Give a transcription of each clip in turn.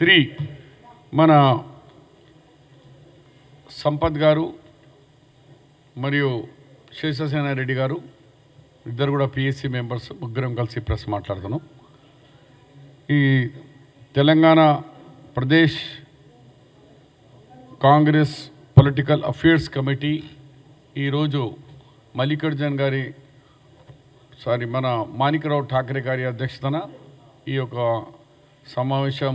Three మన సంపత్ గారు మరియు శేషసేన రెడ్డి గారు ఇద్దరు కూడా పిఎస్సి మెంబర్స్ ముగ్గురం కలిసి ప్రెస్ మాట్లాడుతున్నాం. ఈ Telangana Pradesh Congress political affairs committee ఈరోజు మల్లికార్జున్ గారి సారీ మన మాణికరావు ఠాకరే గారి అధ్యక్షతన ఈ యొక్క సమావేశం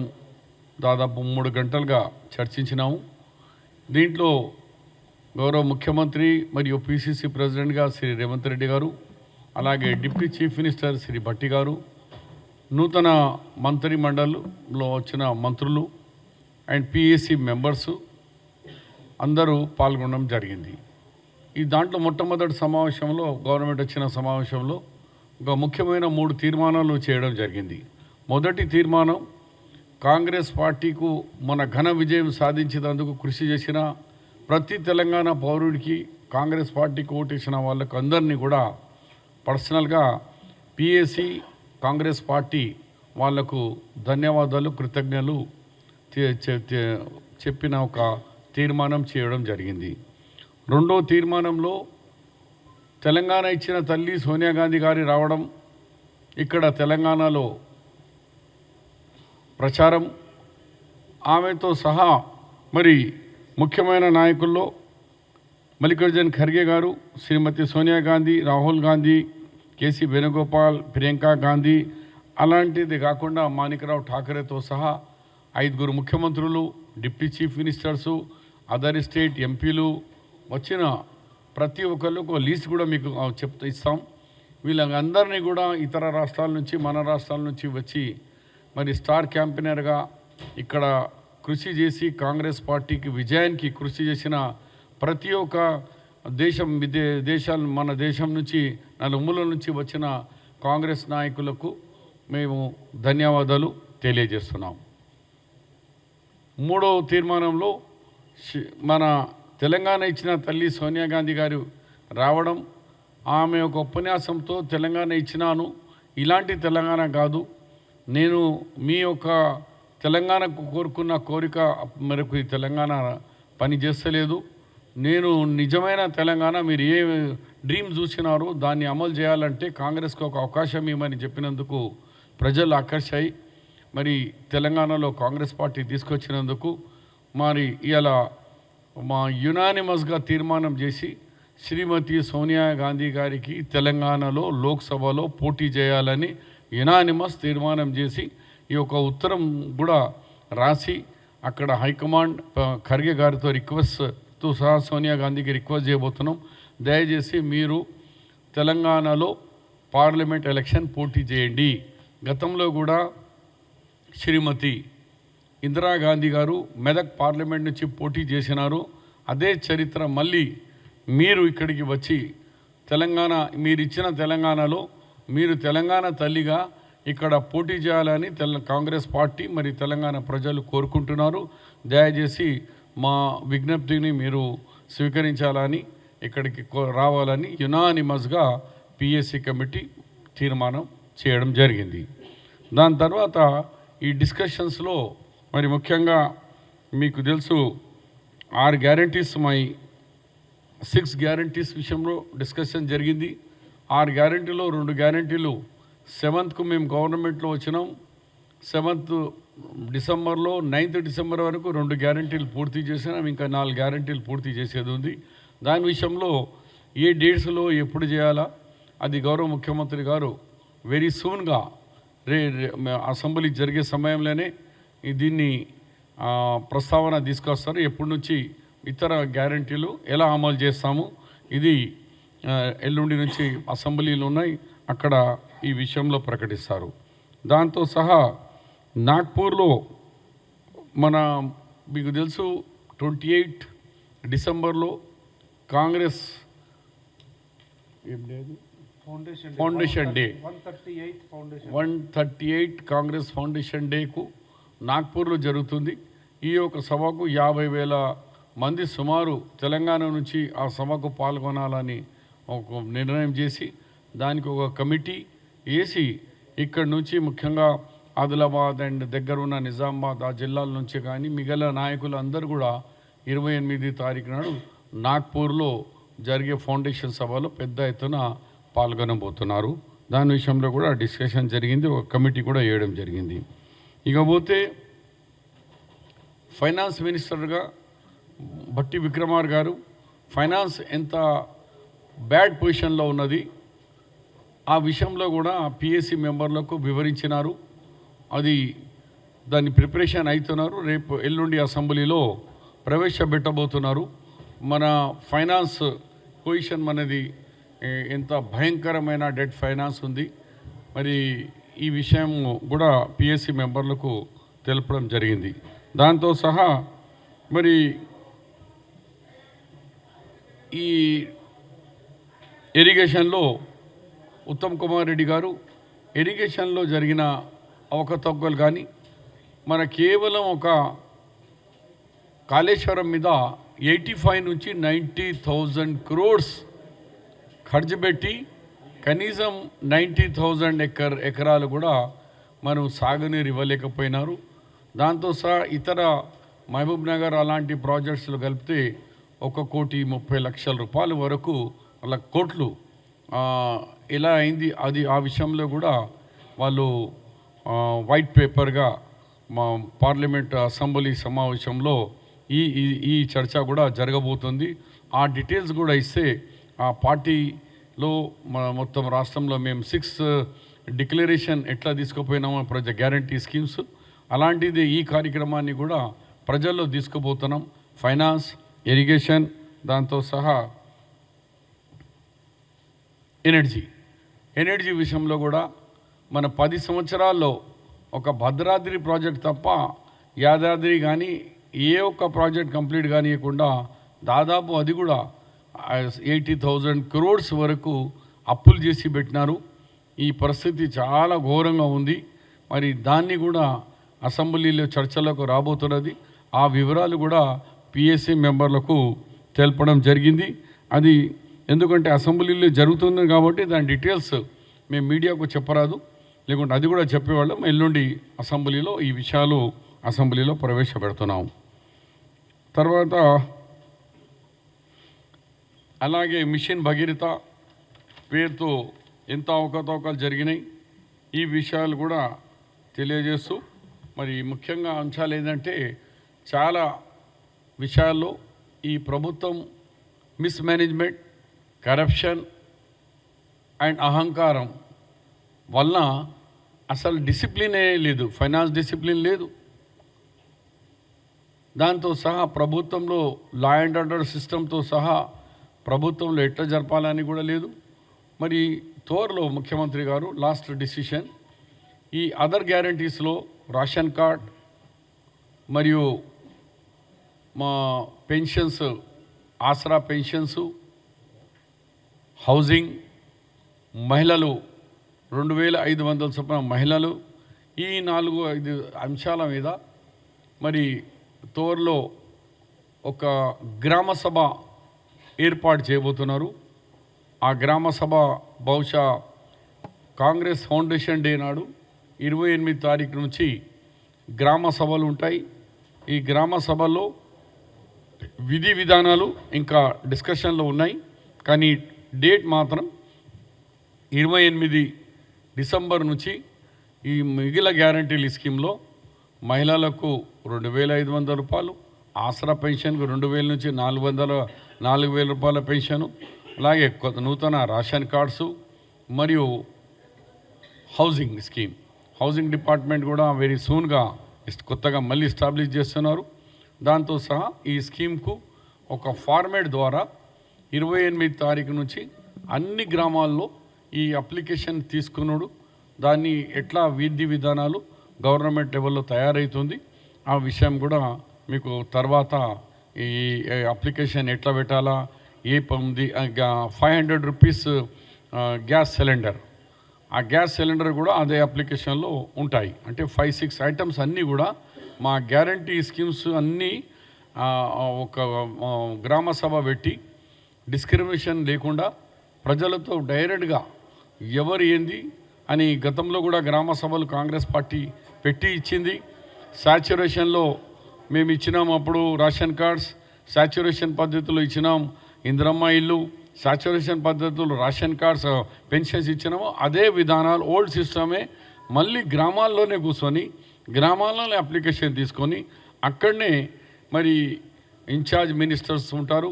దాదాపు మూడు గంటలుగా చర్చించినాము. దీంట్లో గౌరవ ముఖ్యమంత్రి మరియు పిసిసి ప్రెసిడెంట్గా శ్రీ రేవంత్ రెడ్డి గారు అలాగే deputy chief minister Shri Bhatti గారు నూతన మంత్రి మండలిలో వచ్చిన మంత్రులు అండ్ పిఎస్సి మెంబర్సు అందరూ పాల్గొనడం జరిగింది. ఈ దాంట్లో మొట్టమొదటి సమావేశంలో గవర్నమెంట్ వచ్చిన సమావేశంలో ఒక ముఖ్యమైన మూడు తీర్మానాలు చేయడం జరిగింది. మొదటి తీర్మానం కాంగ్రెస్ పార్టీకు మన ఘన విజయం సాధించినందుకు కృషి చేసిన ప్రతి తెలంగాణ పౌరుడికి కాంగ్రెస్ పార్టీకి ఓటేసిన వాళ్ళకు అందరినీ కూడా పర్సనల్గా పిఎసి కాంగ్రెస్ పార్టీ వాళ్ళకు ధన్యవాదాలు కృతజ్ఞతలు చెప్పిన ఒక తీర్మానం చేయడం జరిగింది. రెండో తీర్మానంలో తెలంగాణ ఇచ్చిన తల్లి సోనియా గాంధీ గారి రావడం ఇక్కడ తెలంగాణలో ప్రచారం ఆమెతో సహా మరి ముఖ్యమైన నాయకుల్లో మల్లికార్జున్ ఖర్గే గారు శ్రీమతి సోనియా గాంధీ రాహుల్ గాంధీ కేసీ వేణుగోపాల్ ప్రియాంక గాంధీ అలాంటిది కాకుండా మాణికరావు ఠాకరేతో సహా ఐదుగురు ముఖ్యమంత్రులు deputy chief ministers other state ఎంపీలు వచ్చిన ప్రతి ఒక్కళ్ళు ఒక లీస్ట్ కూడా మీకు చెప్తా ఇస్తాం. వీళ్ళందరినీ కూడా ఇతర రాష్ట్రాల నుంచి మన రాష్ట్రాల నుంచి వచ్చి మరి స్టార్ క్యాంపెయినర్గా ఇక్కడ కృషి చేసి కాంగ్రెస్ పార్టీకి విజయానికి కృషి చేసిన ప్రతి ఒక్క దేశం విదే దేశాలు మన దేశం నుంచి నలుమూల నుంచి వచ్చిన కాంగ్రెస్ నాయకులకు మేము ధన్యవాదాలు తెలియజేస్తున్నాం. మూడవ తీర్మానంలో మన తెలంగాణ ఇచ్చిన తల్లి సోనియా గాంధీ గారు రావడం ఆమె ఒక ఉపన్యాసంతో తెలంగాణ ఇచ్చినాను. ఇలాంటి తెలంగాణ కాదు. నేను మీ యొక్క తెలంగాణకు కోరుకున్న కోరిక మేరకు ఈ తెలంగాణ పని చేస్తలేదు. నేను నిజమైన తెలంగాణ మీరు ఏ డ్రీమ్ చూసినారో దాన్ని అమలు చేయాలంటే కాంగ్రెస్కి ఒక అవకాశం ఇవ్వమని చెప్పినందుకు ప్రజలు ఆకర్షాయి. మరి తెలంగాణలో కాంగ్రెస్ పార్టీ తీసుకొచ్చినందుకు మరి ఇలా మా యునానిమస్గా తీర్మానం చేసి శ్రీమతి సోనియా గాంధీ గారికి తెలంగాణలో లోక్సభలో పోటీ చేయాలని యునానిమస్ తీర్మానం చేసి ఈ యొక్క ఉత్తరం కూడా రాసి అక్కడ హైకమాండ్ ఖర్గే గారితో రిక్వెస్ట్తో సహా సోనియా గాంధీకి రిక్వెస్ట్ చేయబోతున్నాం. దయచేసి మీరు తెలంగాణలో పార్లమెంట్ ఎలక్షన్ పోటీ చేయండి. గతంలో కూడా శ్రీమతి ఇందిరాగాంధీ గారు మెదక్ పార్లమెంట్ నుంచి పోటీ చేసినారు. అదే చరిత్ర మళ్ళీ మీరు ఇక్కడికి వచ్చి తెలంగాణ మీరు ఇచ్చిన తెలంగాణలో మీరు తెలంగాణ తల్లిగా ఇక్కడ పోటీ చేయాలని తెల కాంగ్రెస్ పార్టీ మరి తెలంగాణ ప్రజలు కోరుకుంటున్నారు. దయచేసి మా విజ్ఞప్తిని మీరు స్వీకరించాలని ఇక్కడికి కో- రావాలని యునానిమస్గా పిఎస్సి కమిటీ తీర్మానం చేయడం జరిగింది. దాని తర్వాత ఈ డిస్కషన్స్లో మరి ముఖ్యంగా మీకు తెలుసు ఆరు గ్యారంటీస్ మై సిక్స్ గ్యారంటీస్ విషయంలో డిస్కషన్ జరిగింది. ఆరు గ్యారంటీలో రెండు గ్యారంటీలు. సెవెంత్కు మేము గవర్నమెంట్లో వచ్చినాం. సెవెంత్ డిసెంబర్లో నైన్త్ డిసెంబర్ వరకు రెండు గ్యారంటీలు పూర్తి చేసినాం. ఇంకా నాలుగు గ్యారంటీలు పూర్తి చేసేది ఉంది. దాని విషయంలో ఏ డేట్స్లో ఎప్పుడు చేయాలా? అది గౌరవ ముఖ్యమంత్రి గారు వెరీ సూన్గా రే అసెంబ్లీ జరిగే సమయంలోనే దీన్ని ప్రస్తావన తీసుకొస్తారు. ఎప్పటి నుంచి ఇతర గ్యారంటీలు ఎలా అమలు చేస్తాము? ఇది ఎల్లుండి నుంచి అసెంబ్లీలు ఉన్నాయి. అక్కడ ఈ విషయంలో ప్రకటిస్తారు. దాంతో సహా నాగ్పూర్లో మన మీకు తెలుసు ట్వంటీ ఎయిట్ డిసెంబర్లో Congress foundation day. One thirty eight Congress foundation డేకు నాగ్పూర్లో జరుగుతుంది. ఈ యొక్క సభకు యాభై వేల మంది సుమారు తెలంగాణ నుంచి ఆ సభకు పాల్గొనాలని ఒక నిర్ణయం చేసి దానికి ఒక కమిటీ వేసి ఇక్కడ నుంచి ముఖ్యంగా ఆదిలాబాద్ అండ్ దగ్గర ఉన్న నిజామాబాద్ ఆ జిల్లాల నుంచి కానీ మిగిలిన నాయకులు అందరూ కూడా ఇరవై ఎనిమిది తారీఖు నాడు నాగ్పూర్లో జరిగే ఫౌండేషన్ సభలో పెద్ద ఎత్తున పాల్గొనబోతున్నారు. దాని విషయంలో కూడా డిస్కషన్ జరిగింది ఒక కమిటీ కూడా వేయడం జరిగింది. ఇకపోతే ఫైనాన్స్ మినిస్టర్గా భట్టి విక్రమార్ గారు ఫైనాన్స్ ఎంత బ్యాడ్ పొజిషన్లో ఉన్నది. ఆ విషయంలో కూడా పిఎస్సి మెంబర్లకు వివరించినారు. అది దాని ప్రిపరేషన్ అవుతున్నారు రేపు ఎల్లుండి అసెంబ్లీలో ప్రవేశపెట్టబోతున్నారు. మన ఫైనాన్స్ పొజిషన్ మనది ఎంత భయంకరమైన డెట్ ఫైనాన్స్ ఉంది. మరి ఈ విషయం కూడా పిఎస్సి మెంబర్లకు తెలపడం జరిగింది. దాంతో సహా మరి ఈ ఇరిగేషన్లో ఉత్తమ్ కుమార్ రెడ్డి గారు ఇరిగేషన్లో జరిగిన అవకతవకలు కానీ మన కేవలం ఒక కాళేశ్వరం మీద ఎయిటీ ఫైవ్ నుంచి నైంటీ థౌజండ్ క్రోడ్స్ ఖర్చు పెట్టి కనీసం నైంటీ థౌజండ్ ఎకర్ ఎకరాలు కూడా మనం సాగునీరు ఇవ్వలేకపోయినారు. దాంతో సహా ఇతర మహబూబ్ నగర్ అలాంటి ప్రాజెక్ట్స్లో కలిపితే ఒక కోటి ముప్పై లక్షల రూపాయల వరకు వాళ్ళ కోట్లు ఎలా అయింది అది ఆ విషయంలో కూడా వాళ్ళు వైట్ పేపర్గా మా పార్లమెంట్ అసెంబ్లీ సమావేశంలో ఈ ఈ- ఈ చర్చ కూడా జరగబోతుంది. ఆ డీటెయిల్స్ కూడా ఇస్తే ఆ పార్టీలో మొత్తం రాష్ట్రంలో మేము సిక్స్ డిక్లరేషన్ ఎట్లా తీసుకుపోయినామో ప్రజ గ్యారంటీ స్కీమ్స్ అలాంటిది ఈ కార్యక్రమాన్ని కూడా ప్రజల్లో తీసుకుపోతున్నాం. ఫైనాన్స్ ఇరిగేషన్ దాంతో సహా ఎనర్జీ ఎనర్జీ విషయంలో కూడా మన పది సంవత్సరాల్లో ఒక భద్రాద్రి ప్రాజెక్ట్ తప్ప యాదాద్రి కానీ ఏ ఒక్క ప్రాజెక్ట్ కంప్లీట్ కానియకుండా దాదాపు అది కూడా ఎయిటీ థౌజండ్ క్రోడ్స్ వరకు అప్పులు చేసి పెట్టినారు. ఈ పరిస్థితి చాలా ఘోరంగా ఉంది. మరి దాన్ని కూడా అసెంబ్లీలో చర్చలకు రాబోతున్నది. ఆ వివరాలు కూడా పిఎస్సి మెంబర్లకు తెలపడం జరిగింది. అది ఎందుకంటే అసెంబ్లీలో జరుగుతుంది కాబట్టి దాని డీటెయిల్స్ మేము మీడియాకు చెప్పరాదు. లేకుంటే అది కూడా చెప్పేవాళ్ళం. ఎల్లుండి అసెంబ్లీలో ఈ విషయాలు అసెంబ్లీలో ప్రవేశపెడుతున్నాం. తర్వాత అలాగే మిషన్ భగీరథ పేరుతో ఎంత అవకతవకలు జరిగినాయి ఈ విషయాలు కూడా తెలియజేస్తూ మరి ముఖ్యంగా అంశాలు ఏంటంటే చాలా విషయాల్లో ఈ ప్రభుత్వం మిస్మేనేజ్మెంట్ కరప్షన్ అండ్ అహంకారం వలన అసలు డిసిప్లినే లేదు ఫైనాన్స్ డిసిప్లిన్ లేదు. దాంతో సహా ప్రభుత్వంలో లా అండ్ ఆర్డర్ సిస్టంతో సహా ప్రభుత్వంలో ఎట్లా జరపాలని కూడా లేదు. మరి త్వరలో ముఖ్యమంత్రి గారు లాస్ట్ డిసిషన్ ఈ అదర్ గ్యారంటీస్లో రేషన్ కార్డ్ మరియు మా పెన్షన్స్ ఆసరా పెన్షన్స్ హౌసింగ్ మహిళలు రెండు వేల ఐదు వందల చొప్పున మహిళలు ఈ నాలుగు ఐదు అంశాల మీద మరి తోర్లో ఒక గ్రామ సభ ఏర్పాటు చేయబోతున్నారు. ఆ గ్రామ సభ బహుశా కాంగ్రెస్ ఫౌండేషన్ డే నాడు ఇరవై ఎనిమిది తారీఖు నుంచి గ్రామ సభలు ఉంటాయి. ఈ గ్రామ సభలో విధి విధానాలు ఇంకా డిస్కషన్లో ఉన్నాయి. కానీ డేట్ మాత్రం ఇరవై ఎనిమిది డిసెంబర్ నుంచి ఈ మిగిలిన గ్యారంటీల స్కీమ్లో మహిళలకు రెండు వేల ఐదు వందల రూపాయలు ఆసరా పెన్షన్కు రెండు వేల నుంచి నాలుగు వందల నాలుగు వేల రూపాయల పెన్షను అలాగే కొత్త నూతన రేషన్ కార్డ్సు మరియు హౌసింగ్ స్కీమ్. హౌసింగ్ డిపార్ట్మెంట్ కూడా వెరీ సూన్గా కొత్తగా మళ్ళీ ఎస్టాబ్లిష్ చేస్తున్నారు. దాంతో సహా ఈ స్కీమ్కు ఒక ఫార్మేట్ ద్వారా ఇరవై ఎనిమిది తారీఖు నుంచి అన్ని గ్రామాల్లో ఈ అప్లికేషన్ తీసుకున్నాడు. దాన్ని ఎట్లా విధి విధానాలు గవర్నమెంట్ లెవెల్లో తయారవుతుంది ఆ విషయం కూడా మీకు తర్వాత ఈ అప్లికేషన్ ఎట్లా పెట్టాలా ఏ ఉంది five hundred rupees gas cylinder. ఆ గ్యాస్ సిలిండర్ కూడా అదే అప్లికేషన్లో ఉంటాయి. అంటే ఫైవ్ సిక్స్ ఐటమ్స్ అన్నీ కూడా మా గ్యారంటీ స్కీమ్స్ అన్నీ ఒక గ్రామ సభ పెట్టి డిస్క్రిమినేషన్ లేకుండా ప్రజలతో డైరెక్ట్గా ఎవరు ఏంది అని గతంలో కూడా గ్రామ సభలు కాంగ్రెస్ పార్టీ పెట్టి ఇచ్చింది. సాచురేషన్లో మేము ఇచ్చినాం అప్పుడు రేషన్ కార్డ్స్ సాచురేషన్ పద్ధతిలో ఇచ్చినాం. ఇందిరమ్మ ఇల్లు సాచురేషన్ పద్ధతులు రేషన్ కార్డ్స్ పెన్షన్స్ ఇచ్చినాము. అదే విధానాలు ఓల్డ్ సిస్టమే. మళ్ళీ గ్రామాల్లోనే కూర్చొని గ్రామాల్లోనే అప్లికేషన్ తీసుకొని అక్కడనే మరి ఇన్ఛార్జ్ మినిస్టర్స్ ఉంటారు.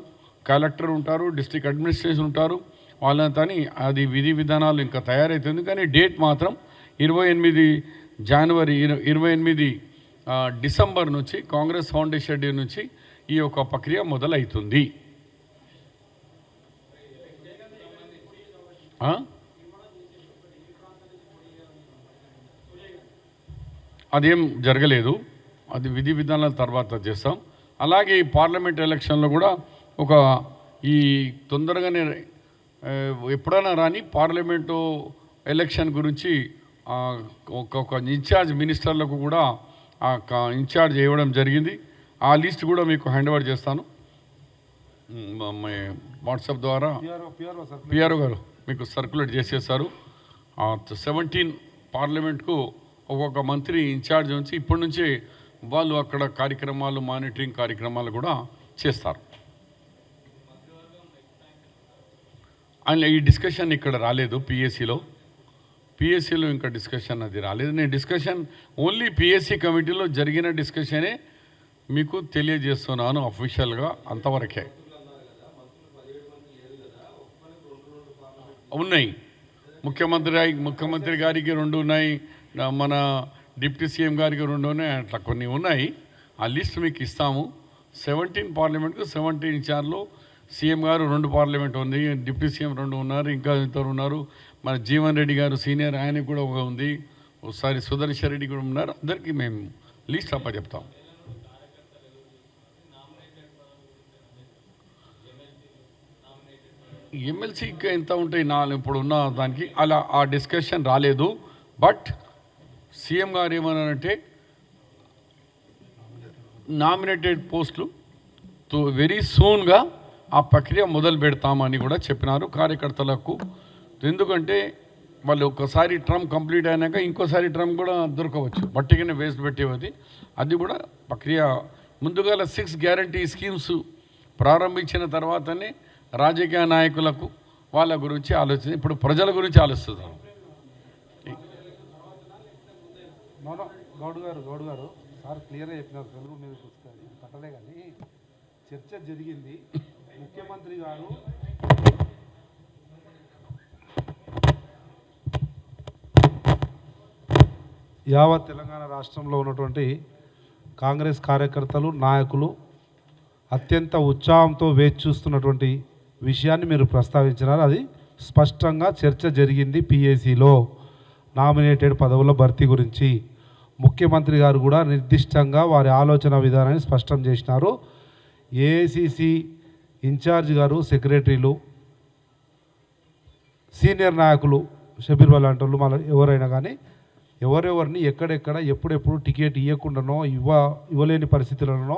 కలెక్టర్ ఉంటారు డిస్ట్రిక్ట్ అడ్మినిస్ట్రేషన్ ఉంటారు. వాళ్ళంతని అది విధి విధానాలు ఇంకా తయారవుతుంది కానీ డేట్ మాత్రం ఇరవై ఎనిమిది జనవరి ఇరవై ఎనిమిది డిసెంబర్ నుంచి కాంగ్రెస్ ఫౌండేషన్ డే నుంచి ఈ యొక్క ప్రక్రియ మొదలవుతుంది అదేం జరగలేదు. అది విధి విధానాల తర్వాత చేస్తాం. అలాగే ఈ పార్లమెంట్ ఎలక్షన్లో కూడా ఒక ఈ తొందరగానే ఎప్పుడైనా రాని పార్లమెంటు ఎలక్షన్ గురించి ఒక ఇన్ఛార్జ్ మినిస్టర్లకు కూడా ఇన్ఛార్జ్ ఇవ్వడం జరిగింది. ఆ లిస్ట్ కూడా మీకు హ్యాండ్ ఓవర్ చేస్తాను. వాట్సాప్ ద్వారా పిఆర్ఓ గారు మీకు సర్క్యులేట్ చేసేసారు సెవెంటీన్ పార్లమెంట్కు ఒక్కొక్క మంత్రి ఇన్ఛార్జ్ ఉంచి ఇప్పటి నుంచే వాళ్ళు అక్కడ కార్యక్రమాలు మానిటరింగ్ కార్యక్రమాలు కూడా చేస్తారు. అండ్ ఈ డిస్కషన్ ఇక్కడ రాలేదు పిఎస్సిలో పిఎస్సిలో ఇంకా డిస్కషన్ అది రాలేదు. నేను డిస్కషన్ ఓన్లీ పిఎస్సి కమిటీలో జరిగిన డిస్కషనే మీకు తెలియజేస్తున్నాను అఫీషియల్గా అంతవరకే. ఉన్నాయి. ముఖ్యమంత్రి ముఖ్యమంత్రి గారికి రెండు ఉన్నాయి. మన డిప్యూటీ సీఎం గారికి రెండు ఉన్నాయి. అట్లా కొన్ని ఉన్నాయి. ఆ లిస్ట్ మీకు ఇస్తాము. సెవెంటీన్ పార్లమెంట్కు సెవెంటీన్ చార్లు సీఎం గారు రెండు పార్లమెంట్ ఉంది డిప్యూటీ సీఎం రెండు ఉన్నారు ఇంకా ఇద్దరు ఉన్నారు. మన జీవన్ రెడ్డి గారు సీనియర్ ఆయనకు కూడా ఒక ఉంది. ఒకసారి సుదర్శన్ రెడ్డి కూడా ఉన్నారు. అందరికీ మేము లిస్ట్ అప్ప చెప్తాం. ఎమ్మెల్సీకి ఎంత ఉంటాయి? నాలుగు ఇప్పుడు ఉన్న దానికి అలా ఆ డిస్కషన్ రాలేదు. బట్ సీఎం గారు ఏమన్నారంటే నామినేటెడ్ పోస్టులు తో వెరీ సూన్గా ఆ ప్రక్రియ మొదలు పెడతామని కూడా చెప్పినారు. కార్యకర్తలకు ఎందుకంటే వాళ్ళు ఒకసారి ట్రమ్ కంప్లీట్ అయినాక ఇంకోసారి ట్రమ్ కూడా దొరకవచ్చు. బట్టిగానే వేస్ట్ పెట్టేవది. అది కూడా ప్రక్రియ ముందుగా సిక్స్ గ్యారంటీ స్కీమ్స్ ప్రారంభించిన తర్వాతనే రాజకీయ నాయకులకు వాళ్ళ గురించి ఆలోచన ఇప్పుడు ప్రజల గురించి ఆలోచిస్తున్నారు. గౌడ్ గారు గౌడ్ గారు సార్ క్లియర్గా చెప్పినారు. తెలుగు మీద పుస్తకాలు పట్టలే కానీ చర్చ జరిగింది. ముఖ్యమంత్రి గారు యావత్ తెలంగాణ రాష్ట్రంలో ఉన్నటువంటి కాంగ్రెస్ కార్యకర్తలు నాయకులు అత్యంత ఉత్సాహంతో వేచి చూస్తున్నటువంటి విషయాన్ని మీరు ప్రస్తావించినారు. అది స్పష్టంగా చర్చ జరిగింది పిఏసీలో. నామినేటెడ్ పదవుల భర్తీ గురించి ముఖ్యమంత్రి గారు కూడా నిర్దిష్టంగా వారి ఆలోచన విధానాన్ని స్పష్టం చేసినారు. ఏఐసిసి ఇన్ఛార్జ్ గారు సెక్రటరీలు సీనియర్ నాయకులు షబీర్ వాళ్ళ వాళ్ళు ఎవరైనా కానీ ఎవరెవరిని ఎక్కడెక్కడ ఎప్పుడెప్పుడు టికెట్ ఇవ్వకుండానో ఇవ్వ ఇవ్వలేని పరిస్థితులలోనో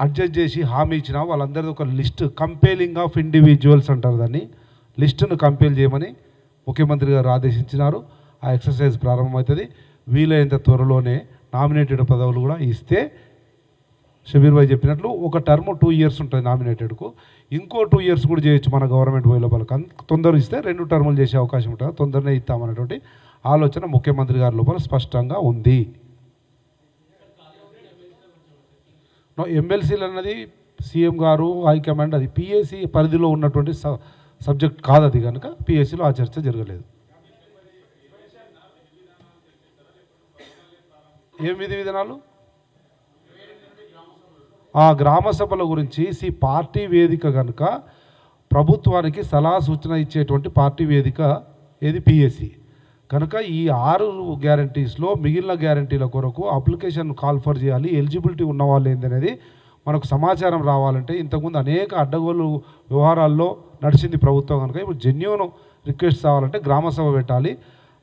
అడ్జస్ట్ చేసి హామీ ఇచ్చిన వాళ్ళందరిది ఒక లిస్ట్ కంపేలింగ్ ఆఫ్ ఇండివిజువల్స్ అంటారు దాన్ని. లిస్టును కంపేల్ చేయమని ముఖ్యమంత్రి గారు ఆదేశించినారు. ఆ ఎక్సర్సైజ్ ప్రారంభమవుతుంది. వీలైనంత త్వరలోనే నామినేటెడ్ పదవులు కూడా ఇస్తే షబీర్ భాయ్ చెప్పినట్లు ఒక టర్మ్ టూ ఇయర్స్ ఉంటుంది నామినేటెడ్కు. ఇంకో టూ ఇయర్స్ కూడా చేయొచ్చు మన గవర్నమెంట్ పోయే లోపల. తొందర ఇస్తే రెండు టర్ములు చేసే అవకాశం ఉంటుంది. తొందరనే ఇస్తామనేటువంటి ఆలోచన ముఖ్యమంత్రి గారి లోపల స్పష్టంగా ఉంది. ఎమ్మెల్సీలు అన్నది సీఎం గారు హైకమాండ్ అది పిఎస్సి పరిధిలో ఉన్నటువంటి సబ్జెక్ట్ కాదు అది కనుక పిఎస్సిలో ఆ చర్చ జరగలేదు. ఏం విధి విధానాలు? ఆ గ్రామ సభల గురించి సి పార్టీ వేదిక కనుక ప్రభుత్వానికి సలహా సూచన ఇచ్చేటువంటి పార్టీ వేదిక ఏది? పిఎస్సి కనుక ఈ ఆరు గ్యారంటీస్లో మిగిలిన గ్యారంటీల కొరకు అప్లికేషన్ కాల్ ఫర్ చేయాలి. ఎలిజిబిలిటీ ఉన్న వాళ్ళు ఏందనేది మనకు సమాచారం రావాలంటే ఇంతకుముందు అనేక అడ్డగోలు వ్యవహారాల్లో నడిచింది ప్రభుత్వం కనుక ఇప్పుడు జెన్యున్ రిక్వెస్ట్ రావాలంటే గ్రామసభ పెట్టాలి.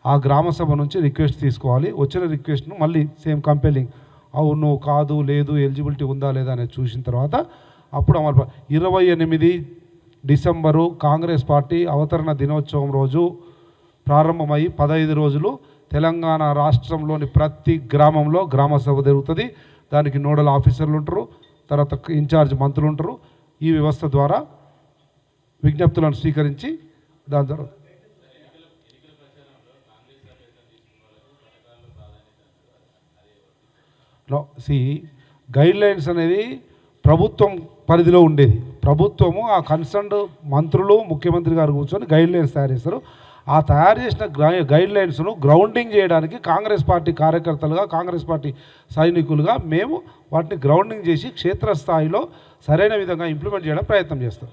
ఆ గ్రామసభ నుంచి రిక్వెస్ట్ తీసుకోవాలి. వచ్చిన రిక్వెస్ట్ను మళ్ళీ సేమ్ కంపెలింగ్ అవును కాదు లేదు ఎలిజిబిలిటీ ఉందా లేదా అనేది చూసిన తర్వాత అప్పుడు అమలు ఇరవై ఎనిమిది డిసెంబరు కాంగ్రెస్ పార్టీ అవతరణ దినోత్సవం రోజు ప్రారంభమై పదహైదు రోజులు తెలంగాణ రాష్ట్రంలోని ప్రతి గ్రామంలో గ్రామ సభ జరుగుతుంది. దానికి నోడల్ ఆఫీసర్లు ఉంటారు తర్వాత ఇన్ఛార్జ్ మంత్రులు ఉంటారు. ఈ వ్యవస్థ ద్వారా విజ్ఞప్తులను స్వీకరించి దాని ద్వారా సి గైడ్ లైన్స్ అనేది ప్రభుత్వం పరిధిలో ఉండేది. ప్రభుత్వము ఆ కన్సర్న్డ్ మంత్రులు ముఖ్యమంత్రి గారు కూర్చొని గైడ్ లైన్స్ తయారు చేస్తారు. ఆ తయారు చేసిన గైడ్ లైన్స్ను గ్రౌండింగ్ చేయడానికి కాంగ్రెస్ పార్టీ కార్యకర్తలుగా కాంగ్రెస్ పార్టీ సైనికులుగా మేము వాటిని గ్రౌండింగ్ చేసి క్షేత్రస్థాయిలో సరైన విధంగా ఇంప్లిమెంట్ చేయడం ప్రయత్నం చేస్తాం.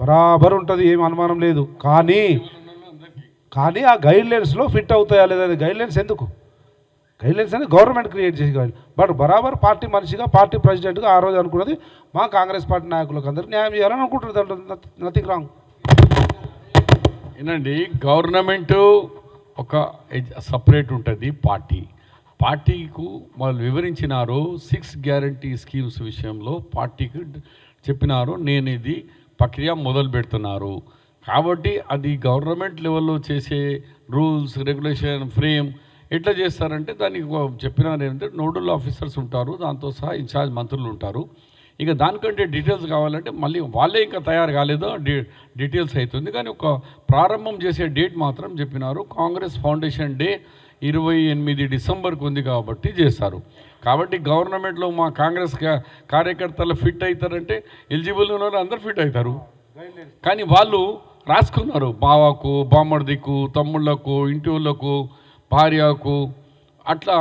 బరాబర్ ఉంటుంది ఏం అనుమానం లేదు. కానీ కానీ ఆ గైడ్లైన్స్లో ఫిట్ అవుతాయా లేదా గైడ్లైన్స్ ఎందుకు? గైడ్లైన్స్ అనేది గవర్నమెంట్ క్రియేట్ చేసి గైడ్ బట్ బరాబర్ పార్టీ మనిషిగా పార్టీ ప్రెసిడెంట్గా ఆ రోజు అనుకున్నది మా కాంగ్రెస్ పార్టీ నాయకులకు అందరూ న్యాయం చేయాలని అనుకుంటున్నారు. Nothing wrong. ఏనండి గవర్నమెంట్ ఒక సపరేట్ ఉంటుంది పార్టీ. పార్టీకు వాళ్ళు వివరించినారు సిక్స్ గ్యారంటీ స్కీమ్స్ విషయంలో పార్టీకి చెప్పినారు నేను ఇది ప్రక్రియ మొదలు పెడుతున్నారు. కాబట్టి అది గవర్నమెంట్ లెవెల్లో చేసే రూల్స్ రెగ్యులేషన్ ఫ్రేమ్ ఎట్లా చేస్తారంటే దానికి ఒక చెప్పినారు ఏంటంటే నోడల్ ఆఫీసర్స్ ఉంటారు దాంతో సహా ఇన్ఛార్జ్ మంత్రులు ఉంటారు. ఇక దానికంటే డీటెయిల్స్ కావాలంటే మళ్ళీ వాళ్ళే ఇంకా తయారు కాలేదో డీ డీటెయిల్స్ అవుతుంది. కానీ ఒక ప్రారంభం చేసే డేట్ మాత్రం చెప్పినారు. కాంగ్రెస్ ఫౌండేషన్ డే ఇరవై ఎనిమిది డిసెంబర్కి ఉంది కాబట్టి చేస్తారు కాబట్టి గవర్నమెంట్లో మా కాంగ్రెస్ కార్యకర్తలు ఫిట్ అవుతారంటే ఎలిజిబుల్ ఉన్న అందరు ఫిట్ అవుతారు కానీ వాళ్ళు రాసుకున్నారు. బావకు బామ్మడిదికు తమ్ముళ్ళకు ఇంటి వాళ్ళకు భార్యకు అట్లా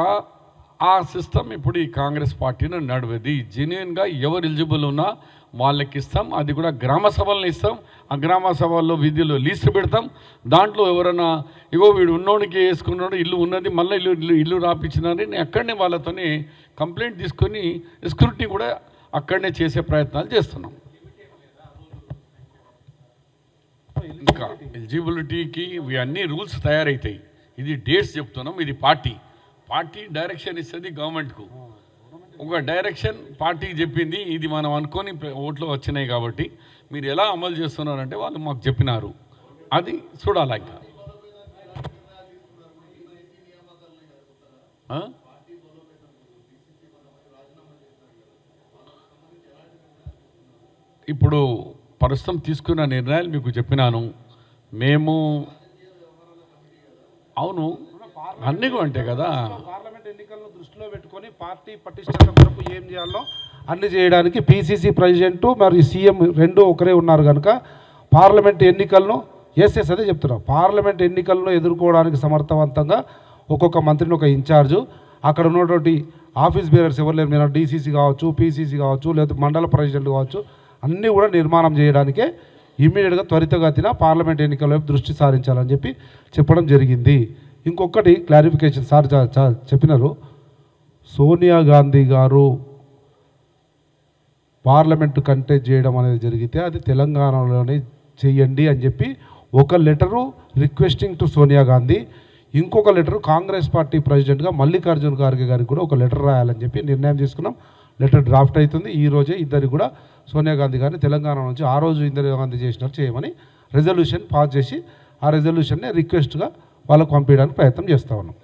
ఆ సిస్టమ్ ఇప్పుడు ఈ కాంగ్రెస్ పార్టీని నడివేది. జెన్యున్గా ఎవరు ఎలిజిబుల్ ఉన్నా వాళ్ళకి ఇస్తాం అది కూడా గ్రామ సభలను ఇస్తాం ఆ గ్రామ సభల్లో విధులు లీస్ట్ పెడతాం. దాంట్లో ఎవరైనా ఇగో వీడు ఉన్నోడికి వేసుకున్నాడు ఇల్లు ఉన్నది మళ్ళీ ఇల్లు ఇల్లు ఇల్లు రాపించినారని అక్కడనే వాళ్ళతోనే కంప్లైంట్ తీసుకొని స్క్రూటినీ కూడా అక్కడనే చేసే ప్రయత్నాలు చేస్తున్నాం. ఇంకా ఎలిజిబిలిటీకి ఇవి రూల్స్ తయారవుతాయి ఇది డేట్స్ చెప్తున్నాం ఇది పార్టీ. పార్టీ డైరెక్షన్ ఇస్తుంది గవర్నమెంట్కు. ఒక డైరెక్షన్ పార్టీ చెప్పింది ఇది మనం అనుకొని ఓట్లు వచ్చినాయి కాబట్టి మీరు ఎలా అమలు చేస్తున్నారంటే వాళ్ళు మాకు చెప్పినారు. అది చూడాలి ఇంకా ఇప్పుడు ప్రస్తుతం తీసుకున్న నిర్ణయాలు మీకు చెప్పినాను. మేము అవును అన్నీ అంటే కదా? పార్లమెంట్ ఎన్నికలను దృష్టిలో పెట్టుకొని పార్టీ పటిష్టత కొరకు ఏం చేయాలో అన్ని చేయడానికి పిసిసి ప్రెసిడెంట్ మరియు సీఎం రెండు ఒకరే ఉన్నారు కనుక పార్లమెంట్ ఎన్నికలను ఎస్ ఎస్ అదే చెప్తున్నా. పార్లమెంట్ ఎన్నికలను ఎదుర్కోవడానికి సమర్థవంతంగా ఒక్కొక్క మంత్రిని ఒక ఇన్ఛార్జు అక్కడ ఉన్నటువంటి ఆఫీస్ బేరర్స్ ఎవరు లేరు మీరు డీసీసీ కావచ్చు పీసీసీ కావచ్చు లేదా మండల ప్రెసిడెంట్ కావచ్చు అన్నీ కూడా నిర్మాణం చేయడానికే ఇమ్మీడియట్గా త్వరితగతిన పార్లమెంట్ ఎన్నికల వైపు దృష్టి సారించాలని చెప్పి చెప్పడం జరిగింది. ఇంకొకటి క్లారిఫికేషన్ సార్ చెప్పినారు. సోనియా గాంధీ గారు పార్లమెంటు కంటెస్ట్ చేయడం అనేది జరిగితే అది తెలంగాణలోనే చేయండి అని చెప్పి ఒక letter requesting to Sonia Gandhi ఇంకొక లెటరు కాంగ్రెస్ పార్టీ ప్రెసిడెంట్గా మల్లికార్జున ఖార్గే గారికి కూడా ఒక లెటర్ రాయాలని చెప్పి నిర్ణయం తీసుకున్నాం. లెటర్ డ్రాఫ్ట్ అవుతుంది. ఈ రోజే ఇద్దరికి కూడా సోనియా గాంధీ గారిని తెలంగాణ నుంచి ఆ రోజు ఇందిరా గాంధీ చేసినట్టు చేయమని రెజల్యూషన్ పాస్ చేసి ఆ రెజల్యూషన్ని రిక్వెస్ట్గా వాళ్ళకు పంపించడానికి ప్రయత్నం చేస్తా ఉన్నాం.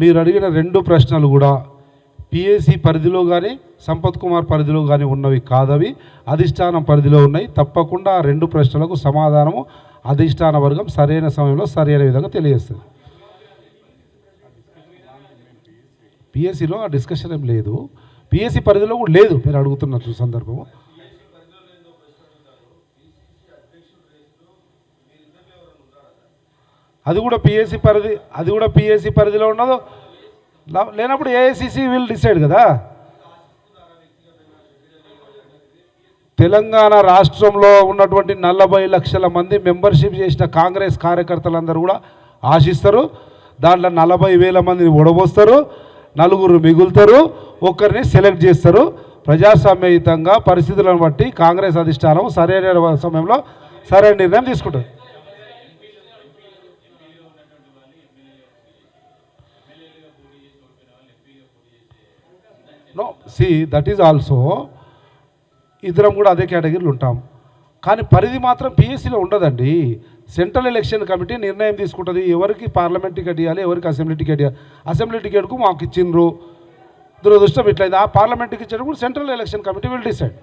మీరు అడిగిన రెండు ప్రశ్నలు కూడా పిఎస్సి పరిధిలో కానీ సంపత్ కుమార్ పరిధిలో కానీ ఉన్నవి కాదవి. అధిష్టానం పరిధిలో ఉన్నాయి. తప్పకుండా ఆ రెండు ప్రశ్నలకు సమాధానము అధిష్టాన వర్గం సరైన సమయంలో సరైన విధంగా తెలియజేస్తుంది. పిఎస్సిలో ఆ డిస్కషన్ ఏం లేదు. పిఎస్సి పరిధిలో కూడా లేదు మీరు అడుగుతున్న సందర్భము. అది కూడా పిఎస్సి పరిధి అది కూడా పిఎస్సి పరిధిలో ఉండదు లా- లేనప్పుడు ఏఐసిసి విల్ డిసైడ్ కదా. తెలంగాణ రాష్ట్రంలో ఉన్నటువంటి నలభై లక్షల మంది మెంబర్షిప్ చేసిన కాంగ్రెస్ కార్యకర్తలందరూ కూడా ఆశిస్తారు. దాంట్లో నలభై వేల మందిని ఓడబోస్తారు నలుగురు మిగులుతారు ఒక్కరిని సెలెక్ట్ చేస్తారు. ప్రజాస్వామ్యయుతంగా పరిస్థితులను బట్టి కాంగ్రెస్ అధిష్టానం సరైన సమయంలో సరైన నిర్ణయం తీసుకుంటుంది. No see that is also ఇద్దరం కూడా అదే కేటగిరీలు ఉంటాం. కానీ పరిధి మాత్రం పిఎస్సిలో ఉండదండి. సెంట్రల్ ఎలక్షన్ కమిటీ నిర్ణయం తీసుకుంటుంది. ఎవరికి పార్లమెంట్ టికెట్ ఇవ్వాలి ఎవరికి అసెంబ్లీ టికెట్ ఇవ్వాలి అసెంబ్లీ టికెట్కు మాకు ఇచ్చిండ్రు. దురదృష్టం ఇట్లయింది ఆ పార్లమెంట్కి ఇచ్చేటప్పుడు central election committee will decide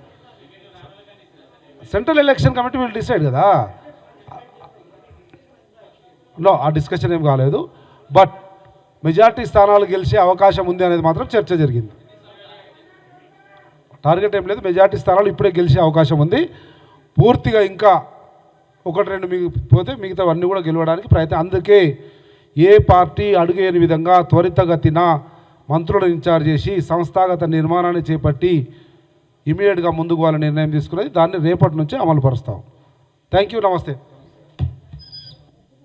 central election committee will decide కదా. నో ఆ డిస్కషన్ ఏం కాలేదు. బట్ మెజార్టీ స్థానాలు గెలిచే అవకాశం ఉంది అనేది మాత్రం చర్చ జరిగింది. టార్గెట్ ఏం లేదు. మెజార్టీ స్థానాలు ఇప్పుడే గెలిచే అవకాశం ఉంది. పూర్తిగా ఇంకా ఒకటి రెండు మిగి పోతే మిగతావన్నీ కూడా గెలవడానికి ప్రయత్నం. అందుకే ఏ పార్టీ అడుగేని విధంగా త్వరితగతిన మంత్రులను ఇన్ఛార్జ్ చేసి సంస్థాగత నిర్మాణాన్ని చేపట్టి ఇమీడియట్గా ముందుకు వాళ్ళ నిర్ణయం తీసుకున్నది. దాన్ని రేపటి నుంచే అమలు పరుస్తాం థ్యాంక్ యూ నమస్తే.